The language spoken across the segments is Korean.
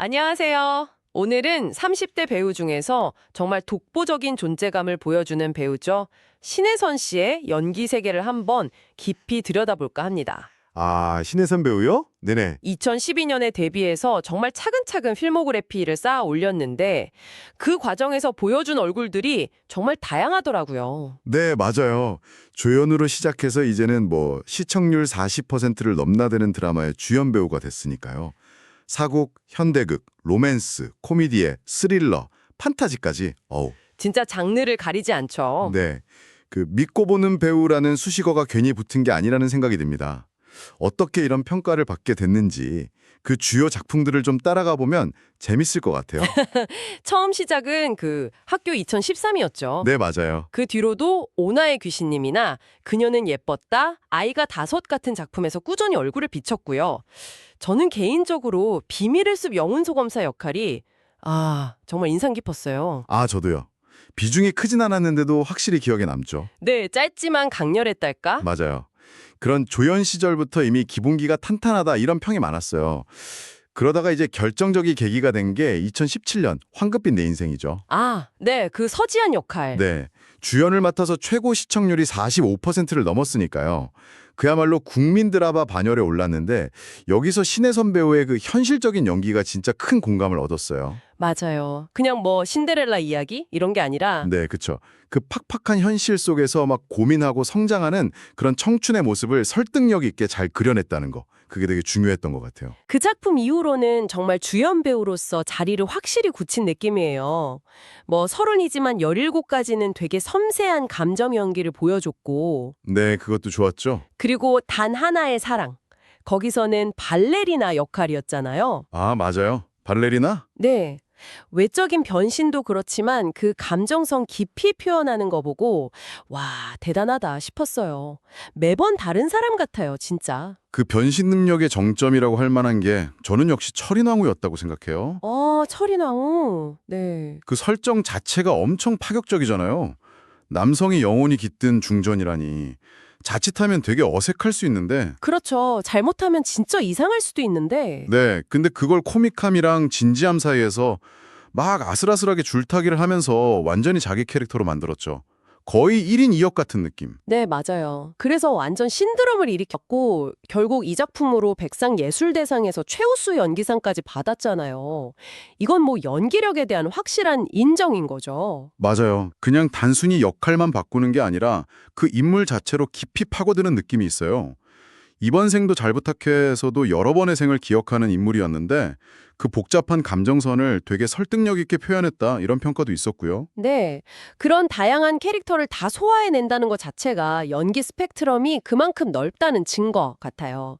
안녕하세요. 오늘은 30대 배우 중에서 정말 독보적인 존재감을 보여주는 배우죠. 신혜선 씨의 연기 세계를 한번 깊이 들여다볼까 합니다. 아, 신혜선 배우요? 네네. 2012년에 데뷔해서 정말 차근차근 필모그래피를 쌓아 올렸는데 그 과정에서 보여준 얼굴들이 정말 다양하더라고요. 네, 맞아요. 조연으로 시작해서 이제는 뭐 시청률 40%를 넘나드는 드라마의 주연 배우가 됐으니까요. 사국, 현대극, 로맨스, 코미디에 스릴러, 판타지까지. 어우. 진짜 장르를 가리지 않죠. 네. 그 믿고 보는 배우라는 수식어가 괜히 붙은 게 아니라는 생각이 듭니다. 어떻게 이런 평가를 받게 됐는지 그 주요 작품들을 좀 따라가 보면 재밌을 것 같아요. 처음 시작은 그 학교 2013이었죠. 네, 맞아요. 그 뒤로도 오나의 귀신님이나 그녀는 예뻤다, 아이가 다섯 같은 작품에서 꾸준히 얼굴을 비췄고요. 저는 개인적으로 비밀의 숲 영훈소검사 역할이 아 정말 인상 깊었어요. 아, 저도요. 비중이 크진 않았는데도 확실히 기억에 남죠. 네, 짧지만 강렬했달까? 맞아요. 그런 조연 시절부터 이미 기본기가 탄탄하다 이런 평이 많았어요. 그러다가 이제 결정적인 계기가 된 게 2017년 황급빛 내 인생이죠. 아, 네, 그 서지한 역할. 네. 주연을 맡아서 최고 시청률이 45%를 넘었으니까요. 그야말로 국민 드라마 반열에 올랐는데 여기서 신혜선 배우의 그 현실적인 연기가 진짜 큰 공감을 얻었어요. 맞아요. 그냥 뭐 신데렐라 이야기 이런 게 아니라 네, 그렇죠. 그 팍팍한 현실 속에서 막 고민하고 성장하는 그런 청춘의 모습을 설득력 있게 잘 그려냈다는 거. 그게 되게 중요했던 것 같아요. 그 작품 이후로는 정말 주연 배우로서 자리를 확실히 굳힌 느낌이에요. 뭐 서른이지만 17까지는 되게 섬세한 감정 연기를 보여줬고 네, 그것도 좋았죠. 그리고 단 하나의 사랑. 거기서는 발레리나 역할이었잖아요. 아, 맞아요. 발레리나? 네. 외적인 변신도 그렇지만 그 감정성 깊이 표현하는 거 보고 와, 대단하다 싶었어요. 매번 다른 사람 같아요, 진짜. 그 변신 능력의 정점이라고 할 만한 게 저는 역시 철인왕후였다고 생각해요. 어, 철인왕후. 네. 그 설정 자체가 엄청 파격적이잖아요. 남성이 영혼이 깃든 중전이라니. 자칫하면 되게 어색할 수 있는데 그렇죠. 잘못하면 진짜 이상할 수도 있는데. 네, 근데 그걸 코믹함이랑 진지함 사이에서 막 아슬아슬하게 줄타기를 하면서 완전히 자기 캐릭터로 만들었죠. 거의 1인 2역 같은 느낌. 네, 맞아요. 그래서 완전 신드롬을 일으켰고 결국 이 작품으로 백상예술대상에서 최우수 연기상까지 받았잖아요. 이건 뭐 연기력에 대한 확실한 인정인 거죠. 맞아요. 그냥 단순히 역할만 바꾸는 게 아니라 그 인물 자체로 깊이 파고드는 느낌이 있어요. 이번 생도 잘 부탁해서도 여러 번의 생을 기억하는 인물이었는데 그 복잡한 감정선을 되게 설득력 있게 표현했다 이런 평가도 있었고요. 네. 그런 다양한 캐릭터를 다 소화해낸다는 것 자체가 연기 스펙트럼이 그만큼 넓다는 증거 같아요.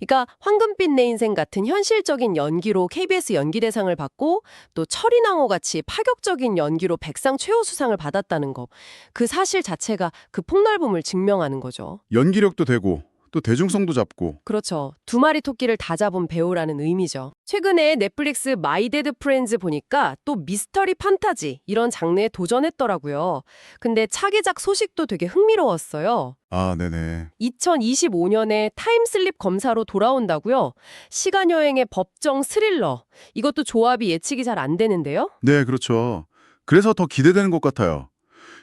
그러니까 황금빛 내 인생 같은 현실적인 연기로 KBS 연기대상을 받고 또 철인왕후 같이 파격적인 연기로 백상 최우 수상을 받았다는 거. 그 사실 자체가 그 폭넓음을 증명하는 거죠. 연기력도 되고 또 대중성도 잡고 그렇죠. 두 마리 토끼를 다 잡은 배우라는 의미죠. 최근에 넷플릭스 마이 데드 프렌즈 보니까 또 미스터리 판타지 이런 장르에 도전했더라고요. 근데 차기작 소식도 되게 흥미로웠어요. 아, 네네. 2025년에 타임슬립 검사로 돌아온다고요. 시간여행의 법정 스릴러. 이것도 조합이 예측이 잘 안 되는데요. 네, 그렇죠. 그래서 더 기대되는 것 같아요.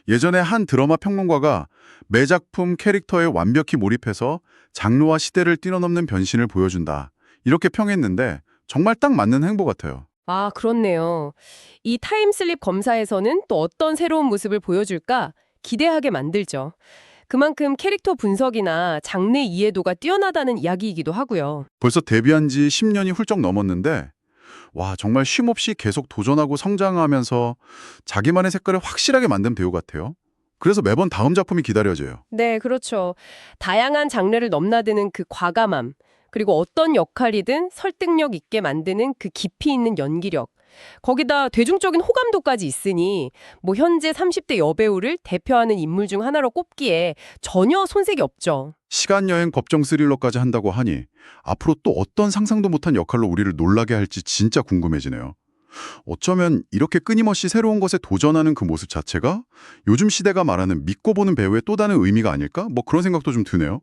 예전에 한 드라마 평론가가 매 작품 캐릭터에 완벽히 몰입해서 장르와 시대를 뛰어넘는 변신을 보여준다. 이렇게 평했는데 정말 딱 맞는 행보 같아요. 아, 그렇네요. 이 타임슬립 검사에서는 또 어떤 새로운 모습을 보여줄까 기대하게 만들죠. 그만큼 캐릭터 분석이나 장르 이해도가 뛰어나다는 이야기이기도 하고요. 벌써 데뷔한 지 10년이 훌쩍 넘었는데 와, 정말 쉼없이 계속 도전하고 성장하면서 자기만의 색깔을 확실하게 만든 배우 같아요. 그래서 매번 다음 작품이 기다려져요. 네, 그렇죠. 다양한 장르를 넘나드는 그 과감함, 그리고 어떤 역할이든 설득력 있게 만드는 그 깊이 있는 연기력. 거기다 대중적인 호감도까지 있으니 뭐 현재 30대 여배우를 대표하는 인물 중 하나로 꼽기에 전혀 손색이 없죠. 시간여행 법정 스릴러까지 한다고 하니 앞으로 또 어떤 상상도 못한 역할로 우리를 놀라게 할지 진짜 궁금해지네요. 어쩌면 이렇게 끊임없이 새로운 것에 도전하는 그 모습 자체가 요즘 시대가 말하는 믿고 보는 배우의 또 다른 의미가 아닐까? 뭐 그런 생각도 좀 드네요.